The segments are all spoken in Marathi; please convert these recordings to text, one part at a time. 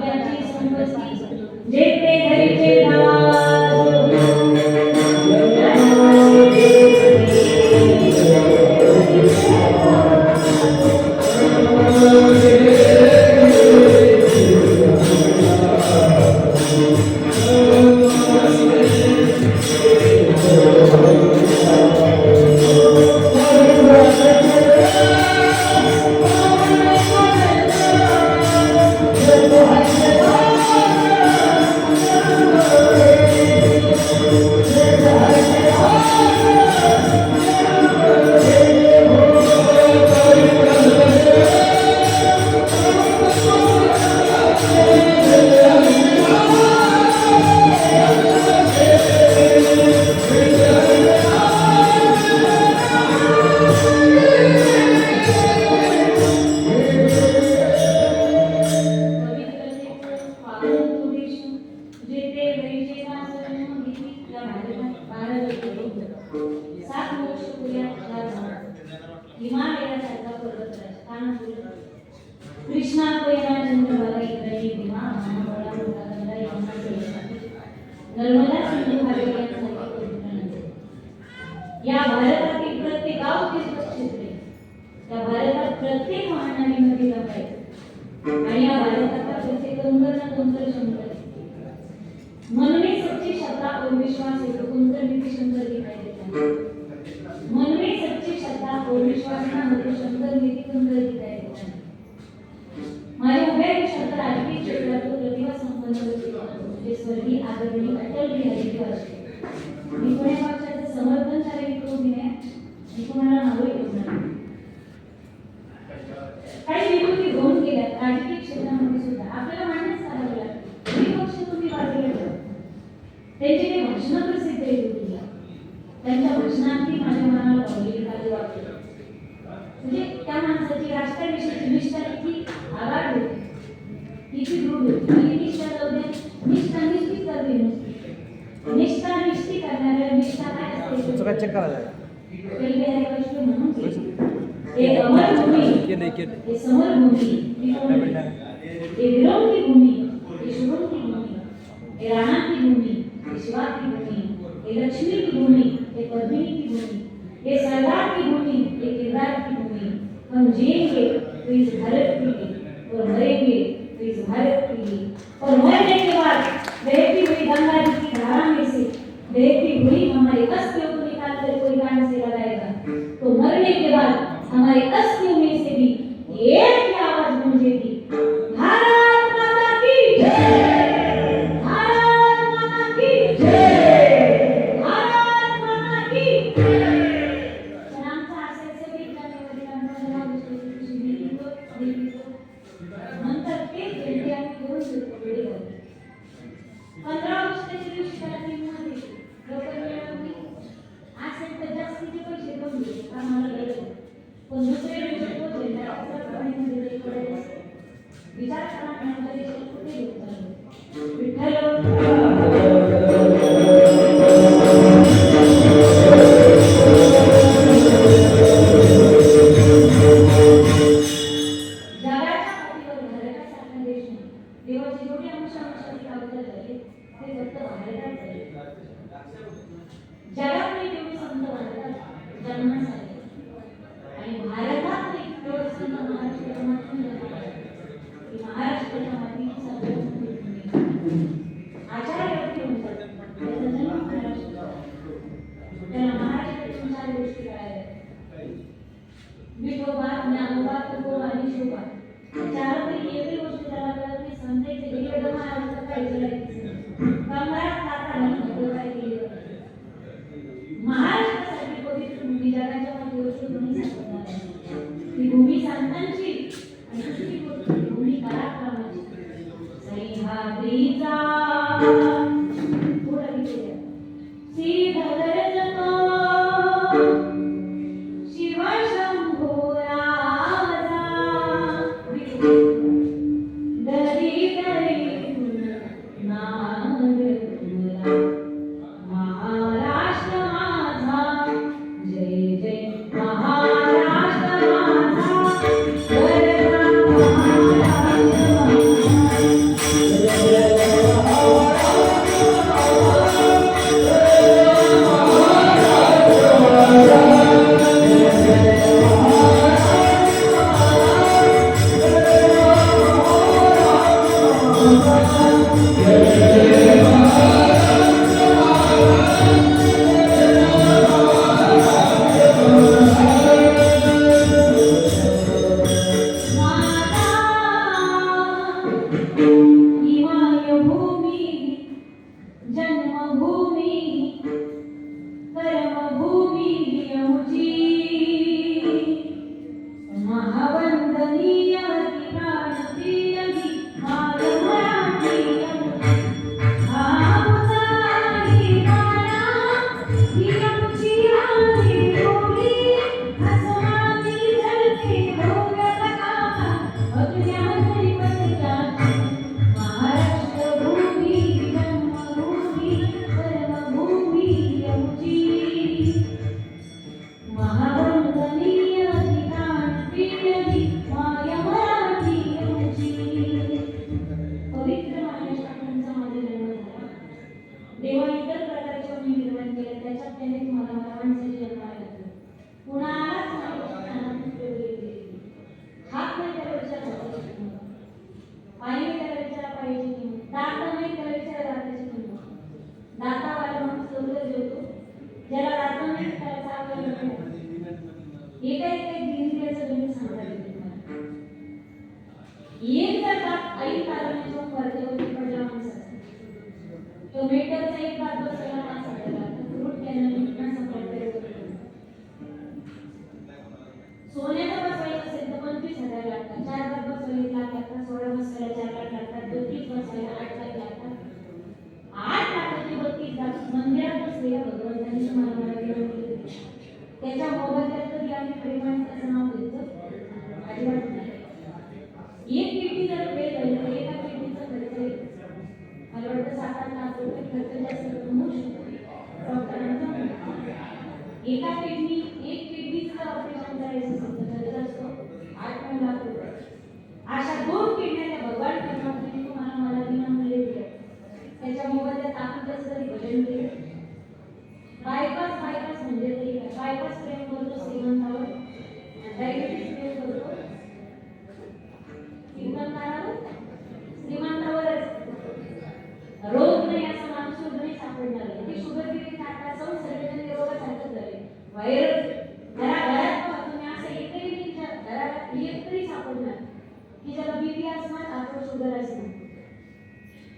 Thank you. हिमालयासारखा पर्वतराज कृष्णा कोयना चंद्रभागा इंद्रायणी भीमा महाबळा यमुना नर्मदा सिंधू कावेरी पवित्र नद्या. या भारतातील प्रत्येक गाव तीर्थक्षेत्रे त्या भारतात प्रत्येक वाहनाने आणि या भारताचा प्रत्येक कंकर ना शंकर म्हणून सच्ची श्रद्धा और विश्वास है तो कुंकर शंकर दिखाई म्हणजे आदरणीय अटल बिहारी वाजपेयी मी पुणे पक्षाचं समर्थन शारीरिक करून देण्यात मी तुम्हाला नावे ठेवणार काही विकृती घेऊन गेल्या राजकीय क्षेत्रामध्ये सुद्धा आपल्याला मान्यच करावं लागतं. तुम्ही पक्ष तुम्ही बाजूला ठेवा. त्यांची ते भाषणं प्रसिद्ध होती त्यांच्या भाषणातही माझ्या मनाला भावलेली काही वाटते. म्हणजे त्या माणसाची राष्ट्राविषयीची निष्ठा इतकी आगाढ होती इतकी दृढ होती निष्ठा जाऊ द्या. निष्ठा हे शिवाची भूमी हे लक्ष्मी की भूमी पद्मिनी की भूमी हे सरदार की भूमी हे किरदार की भूमी हम जिएंगे तो इस भारत के लिए और मरेंगे तो इस भारत के लिए और मरने के बाद Sim. जगातले जेवढे संत भारतात जन्मास आले आणि भारतातले जेवढे संत महाराष्ट्राच्या महाराष्ट्राच्या मातीची सर्वात मोठी म्हणतात त्याचा जन्म महाराष्ट्रात त्याला महाराष्ट्रातून चार गोष्टी कळाल्या. विठोबा ज्ञानोबा तुकोबा आणि शोभा. चारपैकी एकही गोष्ट त्याला कळत नाही. समजायचे महाराष्ट्रात करायचं कंगारात खाताना नको काय केले महाराष्ट्रासाठी पवित्र भूमी जगाच्या पाठीवरची भूमी सांगणार आहे. ती भूमी संतांची आणि दुसरी गोष्ट भूमी पराक्रमाची सह्याद्रीचा वेटरचा एक भाग बसला पाच हजार लागतात कॅनल सोन्याचा बसवायचा असेल तर पंचवीस हजार लागतात. चार दात बसवायला एक लाख लागतात. सोळा बसवायला चार लाख लागतात. बत्तीस बसवायला आठ लाख लागतात. आठ लाखाची बत्तीस दात मंदिरात बसलेल्या भगवंतांनी तुम्हाला मला त्याच्या मोबदल्यात तरी आम्ही प्रेमाने त्याचं नाव घेतो. अजिबात नाही. एक किडनी जर फेल झाली तर एका किडनीचा खर्च येतो. मला वाटतं सात आठ लाख रुपये खर्च जास्त होऊ शकतो डॉक्टरांचा म्हणणं. एका किडनी एक किडनीचं ऑपरेशन करायचं असेल तर खर्च असतो आठ नऊ लाख रुपये अशा दोन किडन्या त्या भगवान परमात्म्याने तुम्हाला मला विनामूल्य दिल्या त्याच्या मोबदल्यात आपण कसं तरी भजन केलं बायपास बायपास म्हणजे तरी काय बायपास प्रेम करतो श्रीमंतावर डायबिटीस प्रेम करतो श्रीमंतावर श्रीमंतावरच रोग नाही असं माणूस शुद्ध नाही सापडणार आहे. ते शुगर किती खाता संसर्गजन्य रोगासारखंच झाले व्हायरस घरा घरात पहा तुम्ही असं एकही तुमच्या घरात एक तरी सापडणार की ज्याला बीपी असणार अथवा शुगर असणार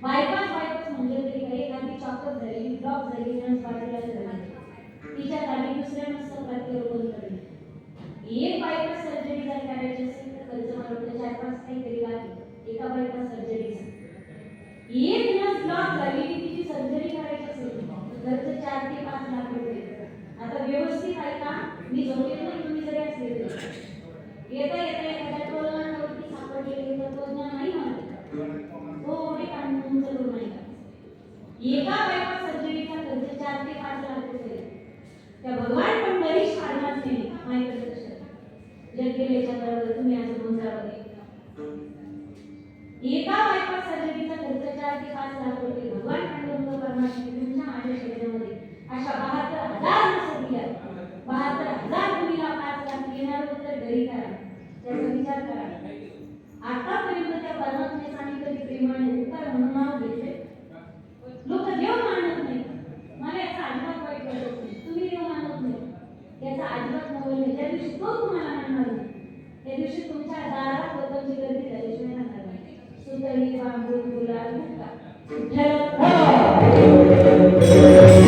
बायपास बायपास म्हणजे तरी काय एखादी चॉकअप झाली ब्लॉक झाली नस बाजूला झाली तिच्या जागी दुसऱ्या नसतं प्रत्येक रोग एक बायपास सर्जरी जर करायची असेल तर खर्च मला वाटतं चार पाच काहीतरी लागेल. एका बायपास सर्जरीचा एक नस ब्लॉक झाली की तिची सर्जरी करायची असेल. तर खर्च चार ते पाच लाख रुपये. आता व्यवस्थित ऐका मी झोपेत नाही तुम्ही जरी असले तरी येता येता एखाद्या टोलनावरती सापडलेले तर तो ज्ञान नाही म्हणत तो ओढे काढून तुमचं ऋण नाही का एका बायपास सर्जरीचा खर्च चार ते पाच लाख रुपये त्या भगवान पण बरीच काढणार नाही माहिती जग गेल्याच्या बरोबर तुम्ही आज मंत्रामध्ये एका बायपास सर्जरीचा खर्च चार ते पाच लाख रुपये भगवान पांडुरंग परमात्मा तुमच्या माझ्या शरीरामध्ये अशा बहात्तर हजार नसं दिल्या बहात्तर हजार मुलीला पाच लाख येणार तर घरी करा. त्याचा विचार करा. आतापर्यंत त्या परमात्म्याचा आणि कधी प्रेमाने उपकार म्हणून नाव घेतले. लोक देव मानत नाही मला याचा अजिबात वाईट वाटत नाही. तुम्ही देव मानत नाही. याचा अजिबात मोबाईल नाही. ज्या दिवशी तो तुम्हाला मानणार नाही त्या दिवशी तुमच्या दारात लोकांची गर्दी झाल्याशिवाय राहणार सुंदरी बांधून बांबू गुलाल. गुटखा विठ्ठल